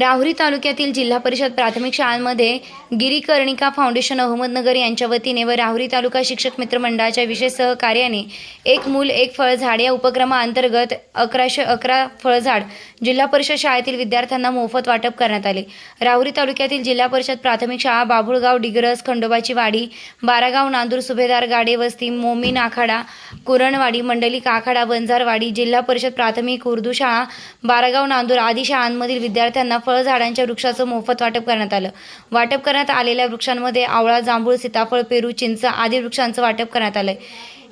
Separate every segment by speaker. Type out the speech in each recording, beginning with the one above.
Speaker 1: राहुरी तालुक्यातील जिल्हा परिषद प्राथमिक शाळांमध्ये गिरीकर्णिका फाउंडेशन अहमदनगर यांच्या वतीने व राहुरी तालुका शिक्षक मित्र मंडळाच्या विशेष सहकार्याने एक मूल एक फळझाड या उपक्रमाअंतर्गत अकराशे अकरा फळझाड जिल्हा परिषद शाळेतील विद्यार्थ्यांना मोफत वाटप करण्यात आले. राहुरी तालुक्यातील जिल्हा परिषद प्राथमिक शाळा बाभुळगाव डिग्रस खंडोबाची वाडी बारागाव नांदूर सुभेदार गाडे वस्ती मोमीन आखाडा कुरणवाडी मंडलिक आखाडा बंजारवाडी जिल्हा परिषद प्राथमिक उर्दू शाळा बारागाव नांदूर आदी शाळांमधील विद्यार्थ्यांना फळझाडांच्या वृक्षाचं मोफत वाटप करण्यात आलं. वाटप करण्यात आलेल्या वृक्षांमध्ये आवळा जांभूळ सीताफळ पेरू चिंच आदी वृक्षांचं वाटप करण्यात आलंय.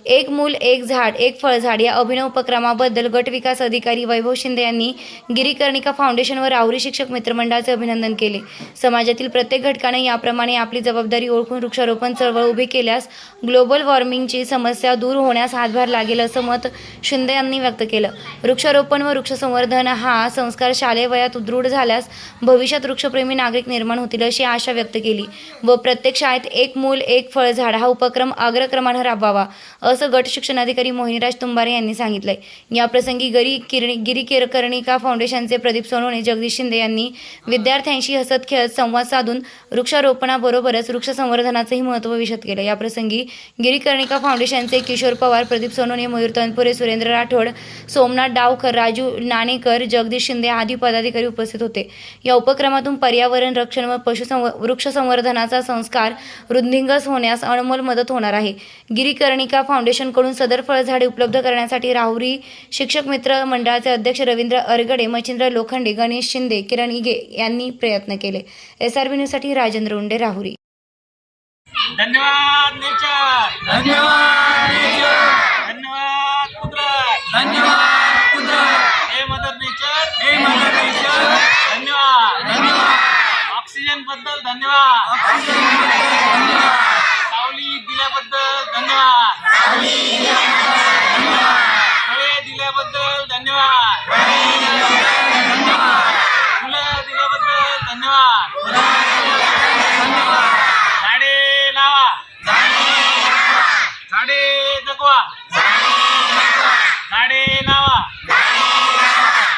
Speaker 1: एक मूल एक झाड एक फळझाड या अभिनव उपक्रमाबद्दल गट विकास अधिकारी वैभव शिंदे यांनी गिरीकर्णिका फाउंडेशन व राहुरी शिक्षक मित्रमंडळाचे अभिनंदन केले. समाजातील प्रत्येक घटकाने याप्रमाणे आपली जबाबदारी ओळखून वृक्षारोपण चळवळ उभी केल्यास ग्लोबल वॉर्मिंगची समस्या दूर होण्यास हातभार लागेल असं मत शिंदे यांनी व्यक्त केलं. वृक्षारोपण व वृक्ष संवर्धन हा संस्कार शालेय वयात दृढ झाल्यास भविष्यात वृक्षप्रेमी नागरिक निर्माण होतील अशी आशा व्यक्त केली व प्रत्येक शाळेत एक मूल एक फळझाड हा उपक्रम अग्रक्रमानं राबवावा. असं गट शिक्षणाधिकारी मोहिनीराज तुंबारे यांनी सांगितलंय. याप्रसंगी गरी किरणी गिरी किरकर्णिका फाउंडेशनचे प्रदीप सोनवणे जगदीश शिंदे यांनी विद्यार्थ्यांशी हसत खेळत संवाद साधून वृक्षारोपणाबरोबरच वृक्ष संवर्धनाचंही महत्त्व विशद केलं. याप्रसंगी गिरीकर्णिका फाउंडेशनचे किशोर पवार प्रदीप सोनवणे मयूर तनपुरे सुरेंद्र राठोड सोमनाथ डावकर राजू नाणेकर जगदीश शिंदे आदी पदाधिकारी उपस्थित होते. या उपक्रमातून पर्यावरण रक्षण व पशुसंव वृक्ष संवर्धनाचा संस्कार वृद्धिंगस होण्यास अनमोल मदत होणार आहे. गिरीकर्णिका फाउंडेशनकडून सदर फळझाडे उपलब्ध करण्यासाठी राहुरी शिक्षक मित्र मंडळाचे अध्यक्ष रवींद्र अरगडे मच्छिंद्र लोखंडे गणेश शिंदे किरण इगे यांनी प्रयत्न केले. एस आर बी न्यूजसाठी राजेंद्र उंडे राहुरी.
Speaker 2: धन्यवाद
Speaker 3: धन्यवाद
Speaker 2: कुदरत
Speaker 3: धन्यवाद कुदरत
Speaker 2: हे मदर नेचर
Speaker 3: हे मदर नेचर
Speaker 2: धन्यवाद
Speaker 3: धन्यवाद
Speaker 2: ऑक्सिजनबद्दल धन्यवाद सावली दिल्याबद्दल धन्यवाद फळे दिल्याबद्दल धन्यवाद. फुलं दिल्याबद्दल धन्यवाद. झाडे लावा. झाडे जगवा. झाडे लावा.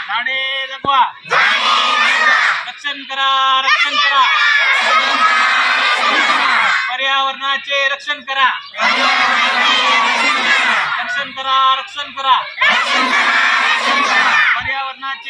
Speaker 2: झाडे जगवा. रक्षण करा रक्षण करा. पर्यावरणाचे रक्षण करा. रक्षण करा रक्षण करा.